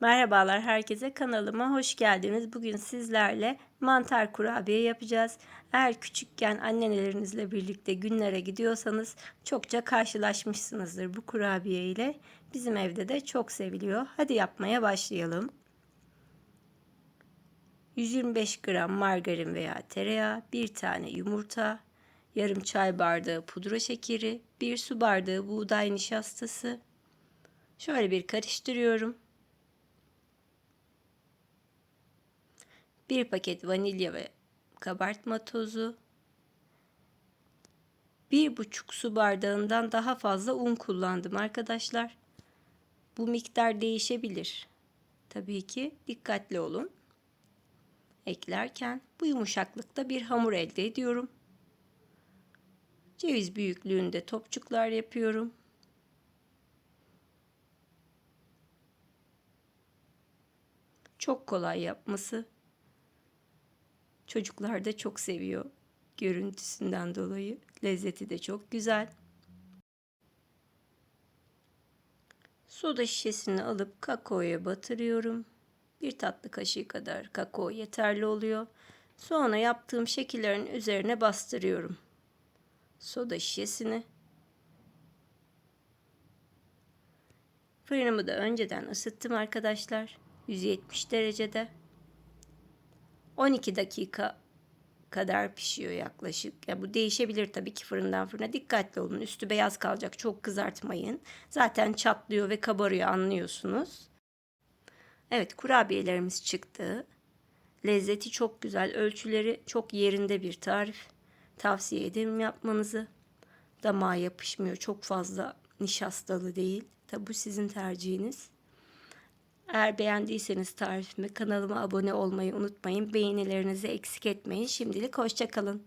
Merhabalar herkese kanalıma hoş geldiniz. Bugün sizlerle mantar kurabiye yapacağız. Eğer küçükken annelerinizle birlikte günlere gidiyorsanız çokça karşılaşmışsınızdır bu kurabiye ile. Bizim evde de çok seviliyor. Hadi yapmaya başlayalım. 125 gram margarin veya tereyağı, bir tane yumurta, yarım çay bardağı pudra şekeri, bir su bardağı buğday nişastası. Şöyle bir karıştırıyorum. Bir paket vanilya ve kabartma tozu, bir buçuk su bardağından daha fazla un kullandım arkadaşlar. Bu miktar değişebilir. Tabii ki dikkatli olun. Eklerken bu yumuşaklıkta bir hamur elde ediyorum. Ceviz büyüklüğünde topçuklar yapıyorum. Çok kolay yapması. Çocuklar da çok seviyor görüntüsünden dolayı. Lezzeti de çok güzel. Soda şişesini alıp kakaoya batırıyorum. Bir tatlı kaşığı kadar kakao yeterli oluyor. Sonra yaptığım şekillerin üzerine bastırıyorum. Soda şişesini. Fırınımı da önceden ısıttım arkadaşlar. 170 derecede. 12 dakika kadar pişiyor yaklaşık. Ya bu değişebilir tabii ki fırından fırına. Dikkatli olun. Üstü beyaz kalacak. Çok kızartmayın. Zaten çatlıyor ve kabarıyor anlıyorsunuz. Evet kurabiyelerimiz çıktı. Lezzeti çok güzel. Ölçüleri çok yerinde bir tarif. Tavsiye ederim yapmanızı. Damağa yapışmıyor. Çok fazla nişastalı değil. Tabi bu sizin tercihiniz. Eğer beğendiyseniz tarifimi kanalıma abone olmayı unutmayın. Beğenilerinizi eksik etmeyin. Şimdilik hoşçakalın.